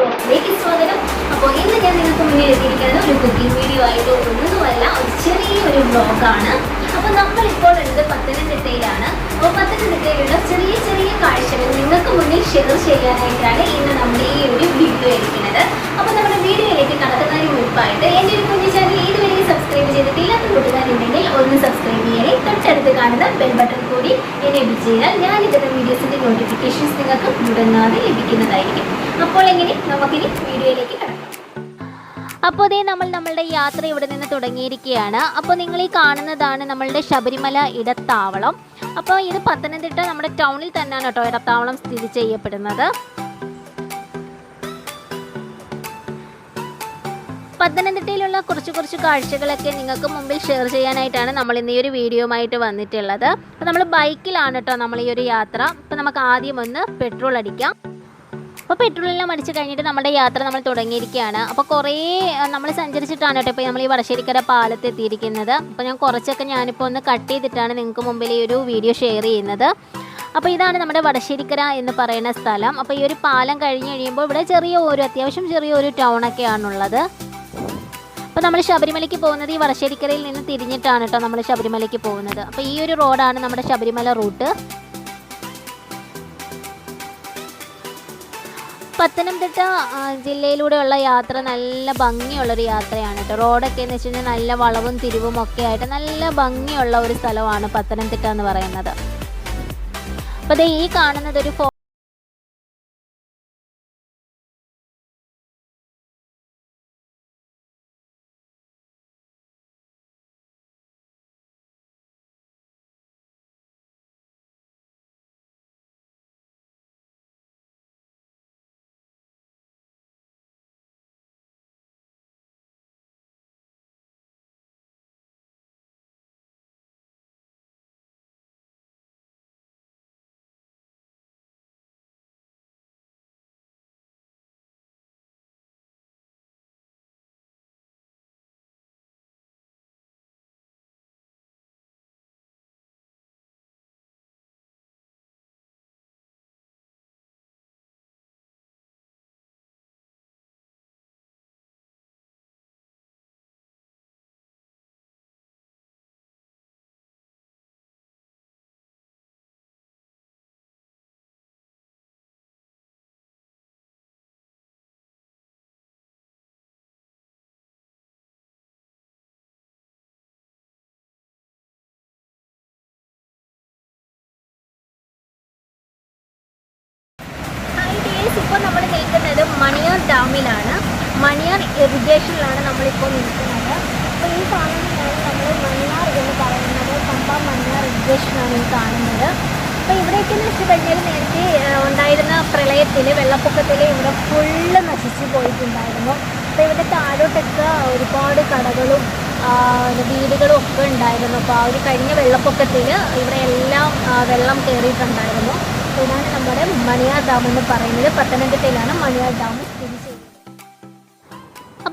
വ്ളോഗിലേക്ക് സ്വാഗതം. അപ്പോൾ ഇന്ന് ഞാൻ നിങ്ങൾക്ക് മുന്നിൽ എത്തിയിരിക്കുന്നത് ഒരു കുക്കിംഗ് വീഡിയോ ആയിട്ട് ഒന്നുമല്ല ഒരു ചെറിയൊരു വ്ളോഗാണ് അപ്പോൾ നമ്മളിപ്പോൾ ഉള്ളത് പത്തനംതിട്ടയിലാണ്. അപ്പോൾ പത്തനംതിട്ടയിലുള്ള ചെറിയ ചെറിയ കാഴ്ചകൾ നിങ്ങൾക്ക് മുന്നിൽ ഷെയർ ചെയ്യാനായിട്ടാണ് ഇന്ന് നമ്മൾ ഈ ഒരു വീഡിയോ എടുക്കുന്നത്. അപ്പോൾ നമ്മുടെ വീഡിയോയിലേക്ക് കടക്കുന്നതിന് മുൻപായിട്ട് എന്റെ ഒരു കുഞ്ഞു ചാനൽ ഇതുവരെ സബ്സ്ക്രൈബ് ചെയ്തിട്ടില്ലാത്ത കൂട്ടുകാരുണ്ടെങ്കിൽ ഒന്ന് സബ്സ്ക്രൈബ് ചെയ്യണേ. തൊട്ടടുത്ത് കാണുന്ന ബെൽ ബട്ടൺ കൂടി എനേബിൾ ചെയ്താൽ ഞാൻ ഇടുന്ന വീഡിയോസിന്റെ നോട്ടിഫിക്കേഷൻസ് നിങ്ങൾക്ക് മുടങ്ങാതെ ലഭിക്കുന്നതായിരിക്കും. അപ്പോൾ എങ്ങനെ? നമുക്കിനി വീഡിയോയിലേക്ക് കിടക്കാം. അപ്പോൾ ഇതേ നമ്മൾ നമ്മളുടെ യാത്ര ഇവിടെ നിന്ന് തുടങ്ങിയിരിക്കുകയാണ്. അപ്പോൾ നിങ്ങൾ ഈ കാണുന്നതാണ് നമ്മളുടെ ശബരിമല ഇടത്താവളം. അപ്പോൾ ഇത് പത്തനംതിട്ട നമ്മുടെ ടൗണിൽ തന്നെയാണ് കേട്ടോ ഇടത്താവളം സ്ഥിതി ചെയ്യപ്പെടുന്നത്. പത്തനംതിട്ടയിലുള്ള കുറച്ച് കുറച്ച് കാഴ്ചകളൊക്കെ നിങ്ങൾക്ക് മുമ്പിൽ ഷെയർ ചെയ്യാനായിട്ടാണ് നമ്മൾ ഇന്ന് ഈ ഒരു വീഡിയോയുമായിട്ട് വന്നിട്ടുള്ളത്. അപ്പോൾ നമ്മൾ ബൈക്കിലാണ് കേട്ടോ നമ്മൾ ഈ ഒരു യാത്ര. അപ്പോൾ നമുക്ക് ആദ്യം ഒന്ന് പെട്രോൾ അടിക്കാം. അപ്പോൾ പെട്രോളെല്ലാം അടിച്ച് കഴിഞ്ഞിട്ട് നമ്മുടെ യാത്ര നമ്മൾ തുടങ്ങിയിരിക്കുകയാണ്. അപ്പോൾ കുറേ നമ്മൾ സഞ്ചരിച്ചിട്ടാണ് കേട്ടോ ഇപ്പോൾ നമ്മൾ ഈ വടശ്ശേരിക്കര പാലത്ത് എത്തിയിരിക്കുന്നത്. അപ്പോൾ ഞാൻ കുറച്ചൊക്കെ ഞാനിപ്പോൾ ഒന്ന് കട്ട് ചെയ്തിട്ടാണ് നിങ്ങൾക്ക് മുമ്പിൽ ഈ ഒരു വീഡിയോ ഷെയർ ചെയ്യുന്നത്. അപ്പോൾ ഇതാണ് നമ്മുടെ വടശ്ശേരിക്കര എന്ന് പറയുന്ന സ്ഥലം. അപ്പോൾ ഈ ഒരു പാലം കഴിഞ്ഞ് കഴിയുമ്പോൾ ഇവിടെ ചെറിയ ഒരു അത്യാവശ്യം ചെറിയ ഒരു ടൗൺ ടൗണൊക്കെയാണുള്ളത് അപ്പോൾ നമ്മൾ ശബരിമലയ്ക്ക് പോകുന്നത് ഈ വടശ്ശേരിക്കരയിൽ നിന്ന് തിരിഞ്ഞിട്ടാണ് കേട്ടോ നമ്മൾ ശബരിമലയ്ക്ക് പോകുന്നത്. അപ്പോൾ ഈ ഒരു റോഡാണ് നമ്മുടെ ശബരിമല റൂട്ട് പത്തനംതിട്ട ജില്ലയിലൂടെയുള്ള യാത്ര നല്ല ഭംഗിയുള്ളൊരു യാത്രയാണ് കേട്ടോ റോഡൊക്കെ എന്ന് വെച്ച് കഴിഞ്ഞാൽ നല്ല വളവും തിരിവും ഒക്കെ ആയിട്ട് നല്ല ഭംഗിയുള്ള ഒരു സ്ഥലമാണ് പത്തനംതിട്ട എന്ന് പറയുന്നത്. അപ്പോൾ ഈ കാണുന്നത് ഒരു മണിയാർ ഇറിഗേഷനിലാണ് നമ്മളിപ്പോൾ നിൽക്കുന്നത്. അപ്പോൾ ഈ കാണുന്നതാണ് നമ്മൾ മണിയാർ എന്ന് പറയുന്നത്. പമ്പ മണിയാർ ഇറിഗേഷനാണ് ഈ കാണുന്നത്. അപ്പോൾ ഇവിടേക്കെന്ന് വെച്ച് കഴിഞ്ഞാൽ നേരത്തെ ഉണ്ടായിരുന്ന പ്രളയത്തിൽ വെള്ളപ്പൊക്കത്തിൽ ഇവിടെ ഫുള്ള് നശിച്ചു പോയിട്ടുണ്ടായിരുന്നു. അപ്പോൾ ഇവിടെ താഴോട്ടൊക്കെ ഒരുപാട് കടകളും വീടുകളും ഒക്കെ ഉണ്ടായിരുന്നു. അപ്പോൾ ആ ഒരു കഴിഞ്ഞ വെള്ളപ്പൊക്കത്തിൽ ഇവിടെ എല്ലാം വെള്ളം കയറിയിട്ടുണ്ടായിരുന്നു ഇതാണ് നമ്മുടെ മണിയാർ ഡാം എന്ന് പറയുന്നത്. പത്തനംതിട്ടയിലാണ് മണിയാർ ഡാം സ്ഥിതി ചെയ്യുന്നത്.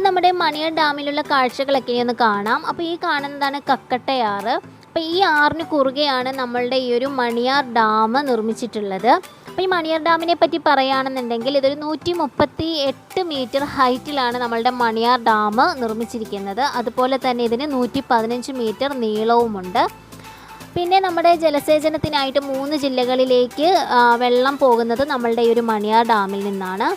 അപ്പോൾ നമ്മുടെ മണിയാർ ഡാമിലുള്ള കാഴ്ചകളൊക്കെ ഒന്ന് കാണാം. അപ്പോൾ ഈ കാണുന്നതാണ് കക്കട്ടയാറ്. അപ്പോൾ ഈ ആറിന് കുറുകെയാണ് നമ്മളുടെ ഈ ഒരു മണിയാർ ഡാം നിർമ്മിച്ചിട്ടുള്ളത്. അപ്പോൾ ഈ മണിയാർ ഡാമിനെ പറ്റി പറയുകയാണെന്നുണ്ടെങ്കിൽ ഇതൊരു നൂറ്റി മുപ്പത്തി എട്ട് മീറ്റർ ഹൈറ്റിലാണ് നമ്മളുടെ മണിയാർ ഡാം നിർമ്മിച്ചിരിക്കുന്നത്. അതുപോലെ തന്നെ ഇതിന് നൂറ്റി പതിനഞ്ച് മീറ്റർ നീളവുമുണ്ട്. പിന്നെ നമ്മുടെ ജലസേചനത്തിനായിട്ട് മൂന്ന് ജില്ലകളിലേക്ക് വെള്ളം പോകുന്നത് നമ്മളുടെ ഈ ഒരു മണിയാർ ഡാമിൽ നിന്നാണ്.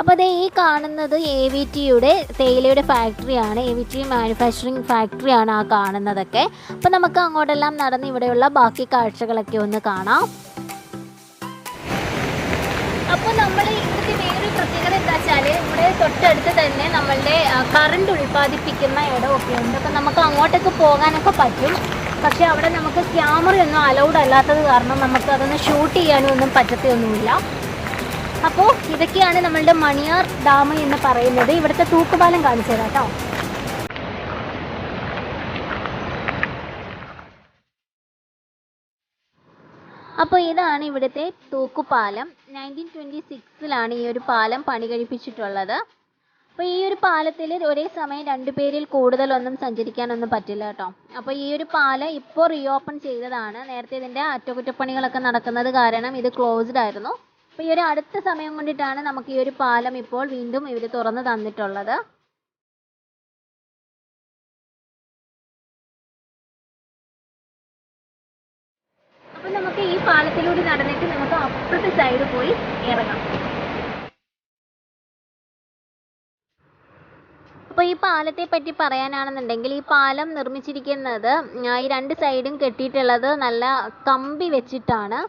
അപ്പോൾ അതേ ഈ കാണുന്നത് എ വി ടിയുടെ തേയിലയുടെ ഫാക്ടറിയാണ് എ വി ടി മാനുഫാക്ചറിങ് ഫാക്ടറിയാണ് ആ കാണുന്നതൊക്കെ. അപ്പോൾ നമുക്ക് അങ്ങോട്ടെല്ലാം നടന്ന് ഇവിടെയുള്ള ബാക്കി കാഴ്ചകളൊക്കെ ഒന്ന് കാണാം. അപ്പോൾ നമ്മൾ ഇവിടുത്തെ വേറൊരു പ്രത്യേകത എന്താ വെച്ചാൽ ഇവിടെ തൊട്ടടുത്ത് തന്നെ നമ്മളുടെ കറണ്ട് ഉൽപ്പാദിപ്പിക്കുന്ന ഇടമൊക്കെ ഉണ്ട്. അപ്പോൾ നമുക്ക് അങ്ങോട്ടൊക്കെ പോകാനൊക്കെ പറ്റും. പക്ഷേ അവിടെ നമുക്ക് ക്യാമറയൊന്നും അലൗഡ് അല്ലാത്തത് കാരണം നമുക്ക് അതൊന്ന് ഷൂട്ട് ചെയ്യാനും ഒന്നും പറ്റത്തൊന്നുമില്ല. അപ്പോൾ ഇതൊക്കെയാണ് നമ്മളുടെ മണിയാർ ഡാം എന്ന് പറയുന്നത്. ഇവിടുത്തെ തൂക്കുപാലം കാണിച്ചു തരാം കേട്ടോ. അപ്പോൾ ഇതാണ് ഇവിടുത്തെ തൂക്കുപാലം. നയന്റീൻ ട്വന്റി സിക്സിലാണ് ഈ ഒരു പാലം പണി കഴിപ്പിച്ചിട്ടുള്ളത്. അപ്പോൾ ഈ ഒരു പാലത്തിൽ ഒരേ സമയം രണ്ട് പേരിൽ കൂടുതലൊന്നും സഞ്ചരിക്കാനൊന്നും പറ്റില്ല കേട്ടോ. അപ്പോൾ ഈ ഒരു പാലം ഇപ്പോൾ റീ ഓപ്പൺ ചെയ്തതാണ്. നേരത്തെ ഇതിന്റെ അറ്റകുറ്റപ്പണികളൊക്കെ നടക്കുന്നത് കാരണം ഇത് ക്ലോസ്ഡ് ആയിരുന്നു. അപ്പോൾ ഈ ഒരു അടുത്ത സമയം കൊണ്ടിട്ടാണ് നമുക്ക് ഈ ഒരു പാലം ഇപ്പോൾ വീണ്ടും ഇവർ തുറന്നു തന്നിട്ടുള്ളത്. അപ്പോൾ നമുക്ക് ഈ പാലത്തിലൂടെ നടന്നിട്ട് നമുക്ക് അപ്പുറത്തെ സൈഡ് പോയി ഇറങ്ങാം. അപ്പോൾ ഈ പാലത്തെ പറ്റി പറയാനാണെന്നുണ്ടെങ്കിൽ ഈ പാലം നിർമ്മിച്ചിരിക്കുന്നത് ഈ രണ്ട് സൈഡും കെട്ടിയിട്ടുള്ളത് നല്ല കമ്പി വെച്ചിട്ടാണ്.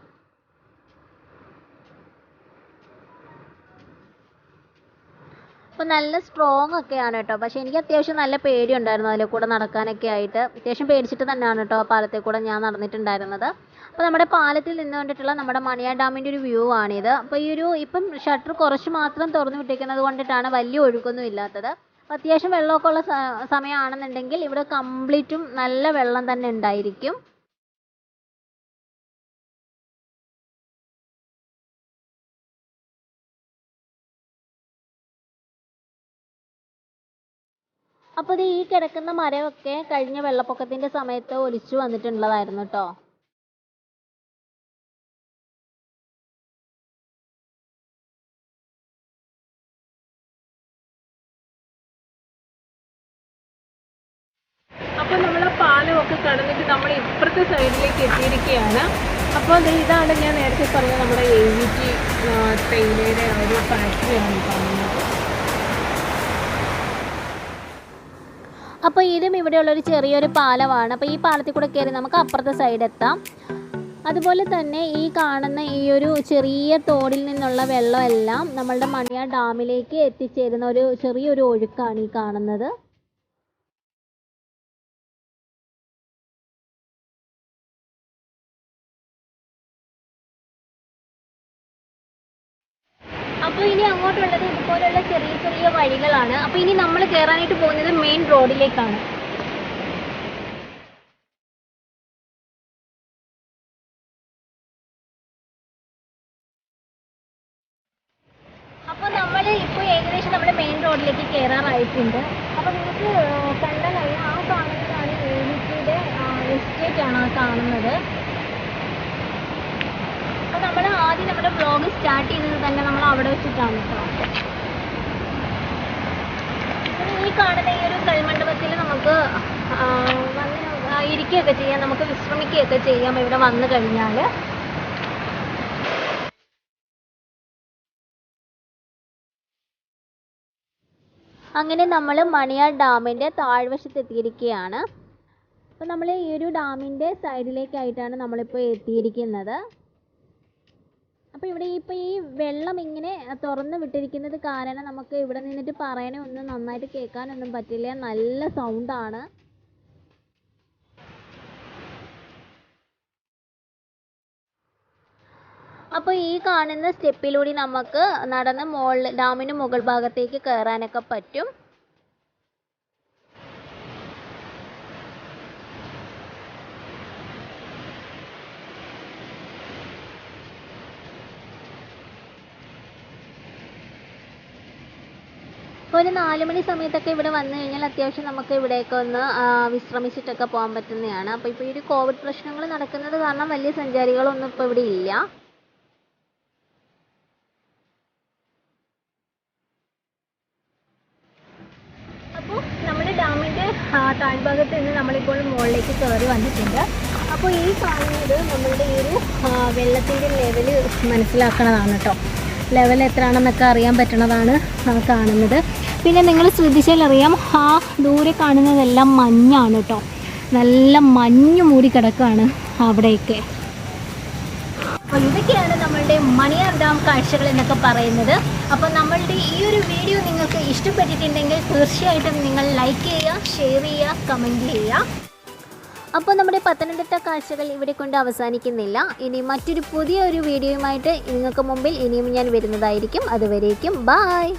അപ്പോൾ നല്ല സ്ട്രോങ് ഒക്കെയാണ് കേട്ടോ. പക്ഷേ എനിക്ക് അത്യാവശ്യം നല്ല പേടിയുണ്ടായിരുന്നു അതിൽ കൂടെ നടക്കാനൊക്കെ ആയിട്ട്. അത്യാവശ്യം പേടിച്ചിട്ട് തന്നെയാണ് കേട്ടോ ആ പാലത്തിൽ കൂടെ ഞാൻ നടന്നിട്ടുണ്ടായിരുന്നത്. അപ്പോൾ നമ്മുടെ പാലത്തിൽ നിന്നുകൊണ്ടിട്ടുള്ള നമ്മുടെ മണിയാർ ഡാമിന്റെ ഒരു വ്യൂ ആണിത്. അപ്പോൾ ഈ ഒരു ഇപ്പം ഷട്ടർ കുറച്ച് മാത്രം തുറന്നു വിട്ടേക്കുന്നത് കൊണ്ടിട്ടാണ് വലിയ ഒഴുക്കൊന്നും ഇല്ലാത്തത്. അപ്പോൾ അത്യാവശ്യം വെള്ളമൊക്കെ ഉള്ള സമയമാണെന്നുണ്ടെങ്കിൽ ഇവിടെ കംപ്ലീറ്റും നല്ല വെള്ളം തന്നെ ഉണ്ടായിരിക്കും. അപ്പോൾ ഇത് ഈ കിടക്കുന്ന മരമൊക്കെ കഴിഞ്ഞ വെള്ളപ്പൊക്കത്തിന്റെ സമയത്ത് ഒലിച്ചു വന്നിട്ടുള്ളതായിരുന്നു കേട്ടോ അപ്പോൾ നമ്മൾ പാലമൊക്കെ കടന്നിട്ട് നമ്മൾ ഇപ്പുറത്തെ സൈഡിലേക്ക് എത്തിയിരിക്കുകയാണ്. അപ്പോൾ ഇതാണ് ഞാൻ നേരത്തെ പറഞ്ഞ നമ്മുടെ എ വി ടി തേയിലയുടെ ഒരു ഫാക്ടറിയാണ് കാണുന്നത്. അപ്പോൾ ഇതും ഇവിടെയുള്ളൊരു ചെറിയൊരു പാലമാണ്. അപ്പോൾ ഈ പാലത്തിൽ കൂടെ കയറി നമുക്ക് അപ്പുറത്തെ സൈഡ് എത്താം. അതുപോലെ തന്നെ ഈ കാണുന്ന ഈ ഒരു ചെറിയ തോടിൽ നിന്നുള്ള വെള്ളമെല്ലാം നമ്മളുടെ മണിയാർ ഡാമിലേക്ക് എത്തിച്ചേരുന്ന ഒരു ചെറിയൊരു ഒഴുക്കാണ് ഈ കാണുന്നത്. ഇനി അങ്ങോട്ടുള്ളത് ഇതുപോലെയുള്ള ചെറിയ ചെറിയ വഴികളാണ്. അപ്പോൾ ഇനി നമ്മൾ കയറാനായിട്ട് പോകുന്നത് മെയിൻ റോഡിലേക്കാണ് അപ്പോൾ നമ്മൾ ഇപ്പോൾ ഏകദേശം നമ്മുടെ മെയിൻ റോഡിലേക്ക് കയറാറായിട്ടുണ്ട് അപ്പോൾ നിങ്ങൾക്ക് കണ്ടാൽ ആ കാണുന്നതാണ് എസ്റ്റേറ്റ് ആണ് ആ കാണുന്നത് അപ്പോൾ നമ്മൾ ആദ്യം നമ്മുടെ വ്ളോഗ് സ്റ്റാർട്ട് ചെയ്തത് തന്നെ നമ്മൾ അവിടെ വെച്ചിട്ടാണ് കേട്ടോ. ഈ കാണുന്ന ഈ ഒരു കൽമണ്ഡപത്തിൽ നമുക്ക് വന്ന് ഇരിക്കുകയൊക്കെ ചെയ്യാം. നമുക്ക് വിശ്രമിക്കുകയൊക്കെ ചെയ്യാം. ഇവിടെ വന്നു കഴിഞ്ഞാൽ അങ്ങനെ നമ്മൾ മണിയാർ ഡാമിന്റെ താഴ്വശത്ത് എത്തിയിരിക്കുകയാണ് അപ്പോൾ നമ്മൾ ഈ ഒരു ഡാമിന്റെ സൈഡിലേക്കായിട്ടാണ് നമ്മളിപ്പോൾ എത്തിയിരിക്കുന്നത്. അപ്പോൾ ഇവിടെ ഇപ്പോൾ ഈ വെള്ളം ഇങ്ങനെ തുറന്ന് വിട്ടിരിക്കുന്നത് കാരണം നമുക്ക് ഇവിടെ നിന്നിട്ട് പറയാനോ ഒന്നും നന്നായിട്ട് കേൾക്കാനൊന്നും പറ്റില്ല. നല്ല സൗണ്ടാണ് അപ്പോൾ ഈ കാണുന്ന സ്റ്റെപ്പിലൂടെ നമുക്ക് നടന്ന് മുകളിൽ ഡാമിന് മുകൾ ഭാഗത്തേക്ക് കയറാനൊക്കെ പറ്റും. ഒരു നാല് മണി സമയത്തൊക്കെ ഇവിടെ വന്നു കഴിഞ്ഞാൽ അത്യാവശ്യം നമുക്ക് ഇവിടെയൊക്കെ ഒന്ന് വിശ്രമിച്ചിട്ടൊക്കെ പോകാൻ പറ്റുന്നതാണ്. അപ്പോൾ ഇപ്പോൾ ഈ ഒരു കോവിഡ് പ്രശ്നങ്ങൾ നടക്കുന്നത് കാരണം വലിയ സഞ്ചാരികളൊന്നും ഇപ്പോൾ ഇവിടെ ഇല്ല. അപ്പോൾ നമ്മൾ ഡാമിന്റെ താഴ്ഭാഗത്ത് നിന്ന് നമ്മളിപ്പോൾ മുകളിലേക്ക് കയറി വന്നിട്ടുണ്ട്. അപ്പോൾ ഈ കാണുന്നത് നമ്മളുടെ ഈ ഒരു വെള്ളത്തിന്റെ ലെവൽ മനസ്സിലാക്കണതാണ് കേട്ടോ ലെവൽ എത്രയാണെന്നൊക്കെ അറിയാൻ പറ്റണതാണ് കാണുന്നത്. പിന്നെ നിങ്ങൾ ശ്രദ്ധിച്ചാൽ അറിയാം ആ ദൂരെ കാണുന്നതെല്ലാം മഞ്ഞാണ് കേട്ടോ നല്ല മഞ്ഞ് മൂടി കിടക്കുകയാണ് അവിടെയൊക്കെ. അപ്പോൾ ഇതൊക്കെയാണ് നമ്മളുടെ മണിയാർ ഡാം കാഴ്ചകൾ എന്നൊക്കെ പറയുന്നത്. അപ്പോൾ നമ്മളുടെ ഈ ഒരു വീഡിയോ നിങ്ങൾക്ക് ഇഷ്ടപ്പെട്ടിട്ടുണ്ടെങ്കിൽ തീർച്ചയായിട്ടും നിങ്ങൾ ലൈക്ക് ചെയ്യുക ഷെയർ ചെയ്യുക കമന്റ് ചെയ്യുക. അപ്പോൾ നമ്മുടെ പത്തനംതിട്ട കാഴ്ചകൾ ഇവിടെ കൊണ്ട് അവസാനിക്കുന്നില്ല. ഇനി മറ്റൊരു പുതിയ ഒരു വീഡിയോയുമായിട്ട് നിങ്ങൾക്ക് മുമ്പിൽ ഇനിയും ഞാൻ വരുന്നതായിരിക്കും. അതുവരേക്കും ബായ്